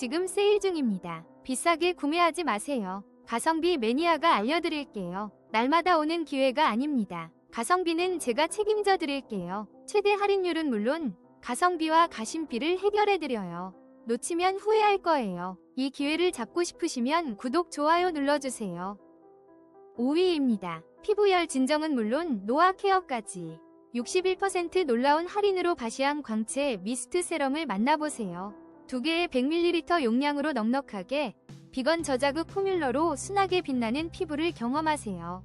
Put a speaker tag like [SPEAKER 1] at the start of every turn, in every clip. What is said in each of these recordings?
[SPEAKER 1] 지금 세일 중입니다. 비싸게 구매하지 마세요. 가성비 매니아가 알려드릴게요. 날마다 오는 기회가 아닙니다. 가성비는 제가 책임져 드릴게요. 최대 할인율은 물론 가성비와 가심비를 해결해 드려요. 놓치면 후회할 거예요. 이 기회를 잡고 싶으시면 구독, 좋아요 눌러주세요. 5위입니다. 피부열 진정은 물론 노화 케어까지 61% 놀라운 할인으로 바시앙 광채 미스트 세럼을 만나보세요. 두 개의 100ml 용량으로 넉넉하게 비건 저자극 포뮬러로 순하게 빛나는 피부를 경험하세요.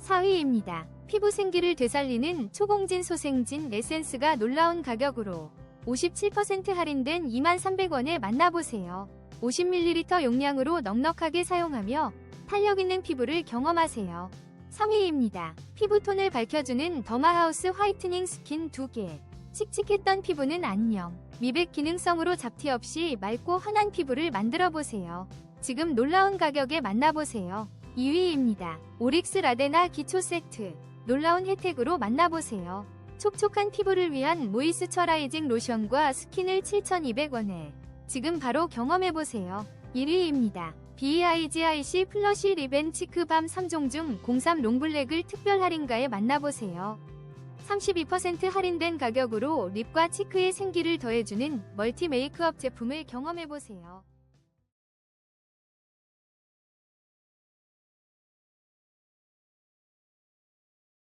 [SPEAKER 1] 4위입니다. 피부 생기를 되살리는 초공진 소생진 에센스가 놀라운 가격으로 57% 할인된 23,300원에 만나보세요. 50ml 용량으로 넉넉하게 사용하며 탄력 있는 피부를 경험하세요. 3위입니다. 피부톤을 밝혀주는 더마하우스 화이트닝 스킨 2개. 칙칙했던 피부는 안녕. 미백 기능성으로 잡티 없이 맑고 환한 피부를 만들어 보세요. 지금 놀라운 가격에 만나보세요. 2위입니다. 오릭스 라데나 기초 세트. 놀라운 혜택으로 만나보세요. 촉촉한 피부를 위한 모이스처라이징 로션과 스킨을 7,200원에 지금 바로 경험해보세요. 1위입니다. BIGIC 플러시 리벤 치크밤 3종 중 03 롱블랙을 특별 할인가에 만나보세요. 32% 할인된 가격으로 립과 치크의 생기를 더해주는 멀티 메이크업 제품을 경험해보세요.